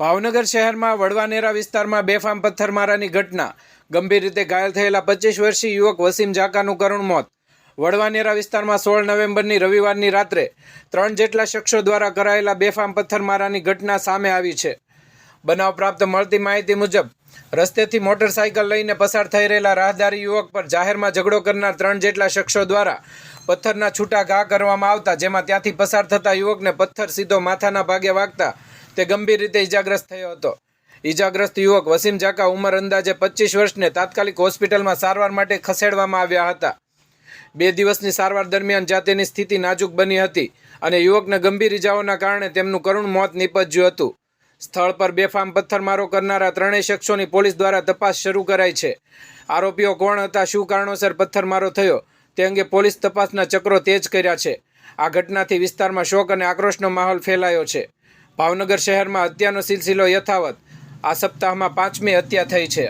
ભાવનગર શહેરમાં વડવાનેરા વિસ્તારમાં બેફામ પથ્થરમારાની ઘટના. ગંભીર રીતે ઘાયલ થયેલા પચીસ વર્ષીય યુવક વસીમ ઝાકાનું કરુણ મોત. વડવાનેરા વિસ્તારમાં સોળ નવેમ્બરની રવિવારની રાત્રે ત્રણ જેટલા શખ્સો દ્વારા કરાયેલા બેફામ પથ્થરમારાની ઘટના સામે આવી છે. બનાવ પ્રાપ્ત મળતી માહિતી મુજબ, રસ્તેથી મોટરસાયકલ લઈને પસાર થઈ રહેલા રાહદારી યુવક પર જાહેરમાં ઝઘડો કરનાર ત્રણ જેટલા શખ્સો દ્વારા પથ્થરના છૂટા ઘા કરવામાં આવતા, જેમાં ત્યાંથી પસાર થતા યુવકને પથ્થર સીધો માથાના ભાગે વાગતા તે ગંભીર રીતે ઈજાગ્રસ્ત થયો હતો. ઈજાગ્રસ્ત યુવક વસીમ ઝાકા ઉંમર અંદાજે પચીસ વર્ષને તાત્કાલિક હોસ્પિટલમાં સારવાર માટે ખસેડવામાં આવ્યા હતા. બે દિવસની સારવાર દરમિયાન જાતેની સ્થિતિ નાજુક બની હતી અને યુવકને ગંભીર ઇજાઓના કારણે તેમનું કરુણ મોત નીપજ્યું હતું. સ્થળ પર બેફામ પથ્થરમારો કરનારા ત્રણેય શખ્સોની પોલીસ દ્વારા તપાસ શરૂ કરાઈ છે. આરોપીઓ કોણ હતા, શું કારણોસર પથ્થરમારો થયો, તે અંગે પોલીસ તપાસના ચક્રો તેજ કર્યા છે. આ ઘટનાથી વિસ્તારમાં શોક અને આક્રોશનો માહોલ ફેલાયો છે. ભાવનગર શહેરમાં હત્યાનો સિલસિલો યથાવત. આ સપ્તાહમાં પાંચમી હત્યા થઈ છે.